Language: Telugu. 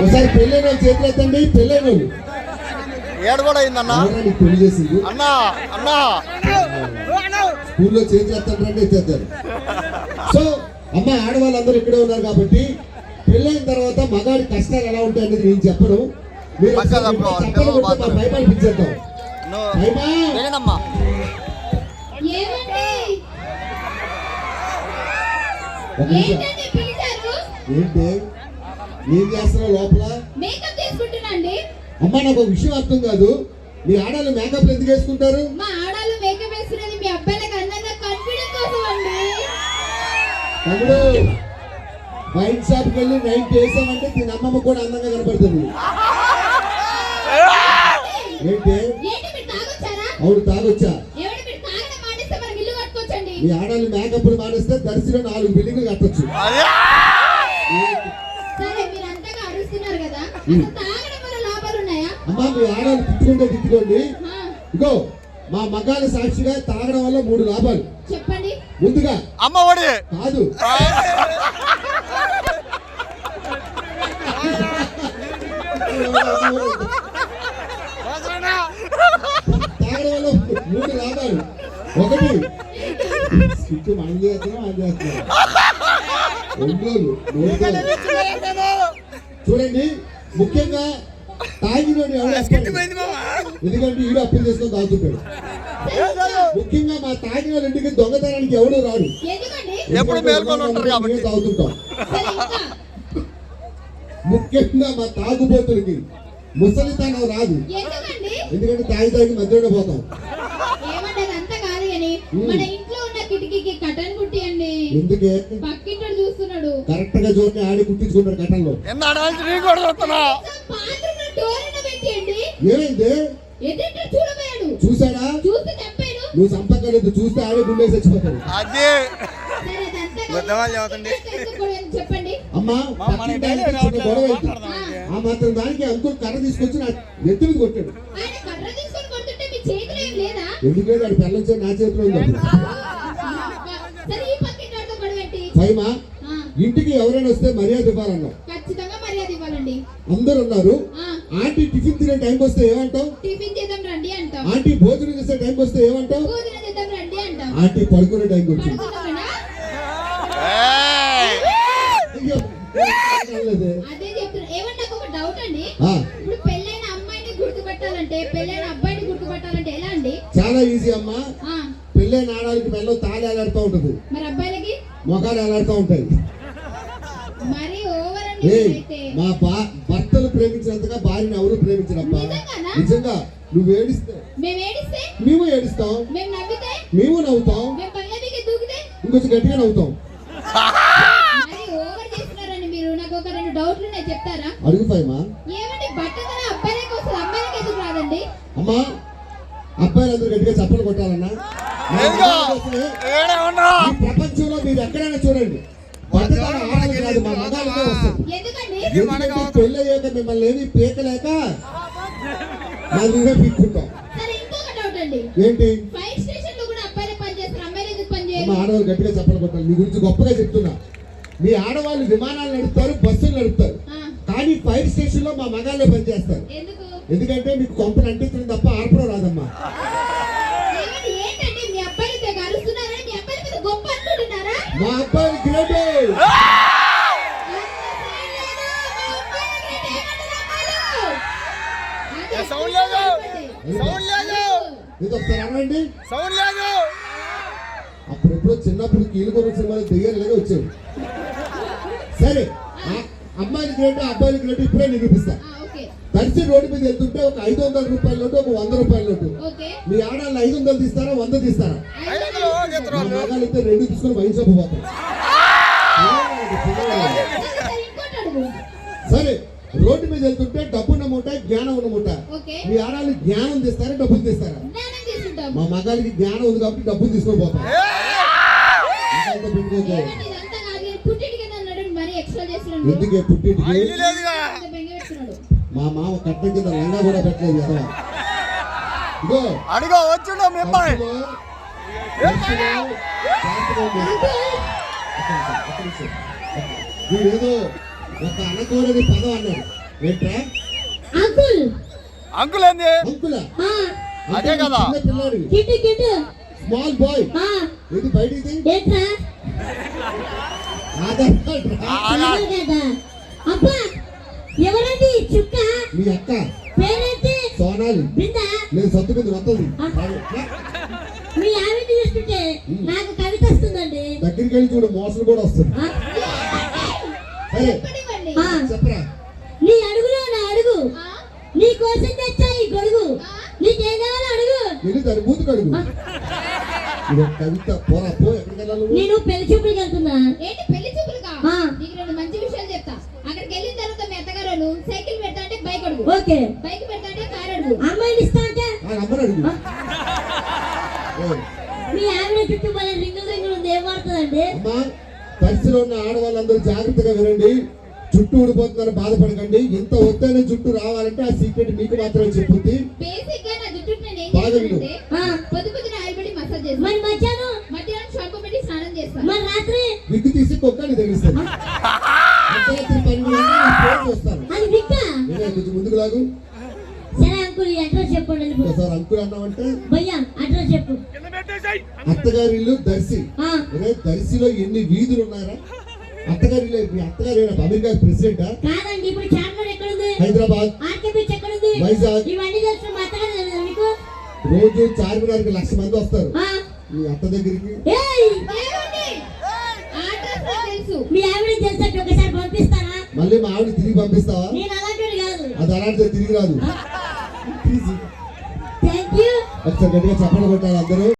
ఒకసారి పెళ్ళైన వాళ్ళు చేతులు ఎత్తండి పెళ్ళైన వాళ్ళు ఏడు కూడా అయిందన్న పెళ్ళి చేసింది. అన్నా అన్నా. స్కూల్లో చేతులు ఎత్తండి ఎత్తేస్తారు సో అమ్మ ఆడవాళ్ళందరూ ఇక్కడే ఉన్నారు కాబట్టి పెళ్ళైన తర్వాత మగాడి కష్టాలు ఎలా ఉంటాయి అనేది నేను చెప్పను. మీరు భయపడి ఏంటి? ఏం చేస్తున్నావు లోపల? మేకప్ చేసుకుంటున్నా అండి అమ్మ నాకు విషయం అర్థం కాదు. మీ ఆడవాళ్ళు మేకప్ ఎందుకు వేసుకుంటారు? మా ఆడాలు మేకప్ వేస్తున్నది మీ అబ్బాయిలకు అందంగా కాన్ఫిడెన్స్ కోసం అండి. తమ్ముడు వైన్ షాప్కి వెళ్ళి నైట్ వేసామంటే దీని అమ్మమ్మ కూడా అందంగా కనపడుతుంది. ఏంటి? అవును తాగొచ్చా? ఏమండి మీరు తాగడం మానేస్తే మనకి ఇల్లు కట్టుకోవచ్చండి. మీ ఆడవాళ్ళు మేకప్ మానేస్తే దర్శనం నాలుగు బిల్డింగ్లు కట్టొచ్చు అదే సరే మీరు అంతగా అరుస్తున్నారు కదా అసలు తాగడం వల్ల లాభాలు ఉన్నాయా అమ్మా మీ ఆడవాళ్ళు తిట్టుకుంటే తిట్టుకోండి ఇగో మా మగాళ్ళ సాక్షిగా తాగడం వల్ల మూడు లాభాలు. చెప్పండి. ముందుగా అమ్మ ఒడి. కాదు. తాగడం వల్ల మూడు లాభాలు. ఒకటి స్కిట్ మనం చేస్తున్నాం అది. చూడండి ముఖ్యంగా తాగినోడు? ఎందుకంటే ఈడు అప్పులు చేసుకొని తాగుతుంటాడు. ముఖ్యంగా మా తాగిన ఇంటికి దొంగతనానికి ఎవడు రాడు ఎందుకండి? ఎప్పుడు తాగుతుంటాం. సరే ఇంకా? ముఖ్యంగా మా తాగుబోతులకి ముసలితనం రాదు. ఎందుకండి? ఎందుకంటే తాగి తాగి మధ్యలో పోతాం. మన ఇంట్లో ఉన్న కిటికీకి కటన్ ఎందుకే? చూస్తున్నాడు. కరెక్ట్గా చూడండి ఆడి డోర్ పెట్టియండి. ఏమైంది? చూసాడా నువ్వు సంపక్కలేదు చూస్తే ఆడే గుండె చచ్చిపోతాడు. అది. చెప్పండి. అమ్మా. ఆ మాత్రం దానికి అంకుల్ కర్ర తీసుకొచ్చి నా నెత్తి మీద కొట్టాడు. ఎందుకంటే నా చేతిలో ఉంది. ఆ, ఇంటికి ఎవరైనా వస్తే మర్యాద ఇవ్వాలన్నావు ఖచ్చితంగా మర్యాద ఇవ్వాలండి. అందరు ఉన్నారు ఆంటీ టిఫిన్ తినే టైంకి వస్తే ఏమంటావు? టిఫిన్ చేద్దాం రండి అంటాం. ఆంటీ భోజనం చేసే టైంకి వస్తే ఏమంటావు? భోజనం చేద్దాం రండి అంటాం. ఆంటీ పడుకునే టైంకి వచ్చింది. అదే చెప్తున్నా. ఏమన్నా నాకు ఒక డౌట్ అండి? ఇప్పుడు పెళ్ళైన అమ్మాయిని గుర్తుపట్టాలంటే పెళ్ళైన అబ్బాయిని గుర్తుపట్టాలంటే ఎలా అండి? చాలా ఈజీ అమ్మా. పెళ్ళైన ఆడవాళ్ళకి మెల్ల తాళి ఎలాడుతూ ఉంటుంది. మరి మొఖాలు ఎలాడుతూ ఉంటాయి? మరి ఓవర్ అండి ఏయ్ అయితే మా బా భర్తలు ప్రేమించినంతగా భార్యని ఎవరు నిజంగానా? నిజంగా నువ్వు ఏడిస్తే? మేము ఏడిస్తే? మేము నవ్వితే? ఇంకొంచెం గట్టిగా నవ్వుతాం. మరి ఓవర్ చేస్తున్నారండి మీరు. నాకు ఒక రెండు డౌట్లు ఉన్నాయి చెప్తారా? అడుగు ఫైమా. అమ్మా అబ్బాయిలందరూ గట్టిగా చప్పలు కొట్టాలన్నా? అయ్యాక మిమ్మల్ని ఏమి పీకలేక పీక్కుంటాం. ఇంకొక డౌట్ అండి. ఏంటి? ఆడవాళ్ళు గట్టిగా చెప్పలు కొట్టాలి. మీ గురించి గొప్పగా చెప్తున్నా. మీ ఆడవాళ్ళు విమానాలు నడుపుతారు బస్సులు నడుపుతారు. ఆ, కానీ ఫైర్ స్టేషన్లో మా మగాళ్ళే పనిచేస్తారు. ఎందుకు? ఎందుకంటే మీకు కొంపలు అంటించడం తప్ప ఆర్పడం రాదమ్మా. మీ అబ్బాయిలు ఇది ఒకసారి అనండి సౌండ్ లేదు. అప్పుడు ఎప్పుడో చిన్నప్పుడు కీలుకొన సినిమాలో దెయ్యాలుగా వచ్చేవి. సరే అమ్మాయిలు గ్రేట్ అబ్బాయిలు గ్రేట్ ఇప్పుడే నిరూపిస్తా ఓకే. దర్శి రోడ్డు మీద వెళ్తుంటే ఒక ఐదు వందల రూపాయల నోటు ఒక వంద రూపాయల నోటు. మీ ఆడాళ్ళు ఐదు వందలు తీస్తారా వంద తీస్తారా. మగాళ్ళు అయితే రెండు తీసుకొని వైన్ షాప్ పోతాం సరే రోడ్డు మీద వెళ్తుంటే డబ్బు ఉన్న మూట జ్ఞానం ఉన్న మూట. ఓకే. మీ ఆడాళ్ళు జ్ఞానం తీస్తారా డబ్బులు తీస్తారా? మా మగాళ్ళకి జ్ఞానం ఉంది కాబట్టి డబ్బులు తీసుకొని పోతాం. ఎందుకే పుట్టింటికి? మా మామ కట్టం కింద లంగా కూడా పెట్టలేదు కదా. ఇగో అడిగో వచ్చిండు. వీడేదో ఒక అనకూడని పదం అన్నాడు. ఏంట్రా? అంకుల్. అంకుల్ అంకుల? అదే కదా. Kittu small boy. ఆ. ఇది బయట ఇది? ఏంట్రా ఆధార్ కార్డ్ రా. అదే కదా. అబ్బా ఎవరండి చుక్క? మీ అక్క. పేరేంటి? సోనాలి. బృందా? నేను సత్తు వస్తుంది మీ ఆవిడ చూస్తుంటే నాకు కవిత వస్తుందండి. దగ్గరికి వెళ్ళి చూడు మోసం కూడా వస్తుంది చెప్పరా? నీ అడుగులో నా అడుగు. నీ కోసం తెచ్చా ఈ గొడుగు? నేను దాని మూతి కడుగు ఇది ఒక కవిత. పోరా పో ఎక్కడికి వెళ్ళాలి నువ్వు? నేను పెళ్ళి చూపులకి వెళ్తున్నా. ఏంటి పెళ్ళి చూపులుగా ఆ. నీకు రెండు మంచి విషయాలు చెప్తా. అక్కడికి వెళ్ళిన తర్వాత మీ అత్తగారు సైకిల్ పెడతా అంటే బైక్ అడుగు. ఓకే. బైక్ పెడతా అంటే కార్ అడుగు. అమ్మాయిని ఇస్తా అంటే? ఆ నంబర్ అడుగు. ఏ, మీ ఆవిడ చుట్టూ మళ్ళీ రింగులు రింగులు ఉంది ఏం వాడుతుందండి? అమ్మా పరిస్థితిలో ఉన్న ఆడవాళ్ళందరూ జాగ్రత్తగా వినండి. చుట్టూ ఊడిపోతున్నారు బాధపడకండి. ఇంత ఒత్తైన జుట్టు రావాలంటే ఆ సీక్రెట్ మీకు మాత్రమే చెప్పుద్ది బేసిక్గా నా జుట్టు నేను ఏం బాగా విను. చేస్తానంటే ఆ, పొద్దు పొద్దున ఆయిల్ పెట్టి మసాజ్ చేస్తాను మరి మధ్యాహ్నం? మధ్యాహ్నం షాంపూ పెట్టి స్నానం చేస్తాను మరి రాత్రి? విగ్గు తీసి కుక్కని తగిలిస్తాను అర్ధరాత్రి పన్నెండు గంటలకు నేను ఫోన్ చేస్తాను. అది విక్క నేనే కొంచెం ముందుకు లాగు. సరే అంకుల్ ఈ అడ్రస్ చెప్పండి వెళ్ళిపో. ఒకసారి అంకుల్ అన్నామంటే భయ్యా అడ్రస్ చెప్పు. అత్తగారి ఇల్లు దర్శి. దర్శిలో ఎన్ని వీధులు ఉన్నారా అత్తగారి ఇల్లు అత్తగారు అమెరికా ప్రెసిడెంటా? కాదండి ఇప్పుడు చార్మినార్ ఎక్కడుంది? హైదరాబాద్. ఆర్కే బీచ్ ఎక్కడుంది? వైజాగ్. ఇవన్నీ తెలుసు మా అత్తగారు తెలియదా మీకు రోజు చార్మినార్కి లక్ష మంది వస్తారు. మీ అత్త దగ్గరికి. మీ ఆవిడ ఒకసారి పంపిస్తారా? మళ్ళీ మా ఆవిడ తిరిగి పంపిస్తావా? నేను అలాంటి కాదు. అది అలాంటిదే తిరిగి రాదు. థ్యాంక్ యూ ఒకసారి గట్టిగా చెప్పండి కొట్టాలి అందరూ.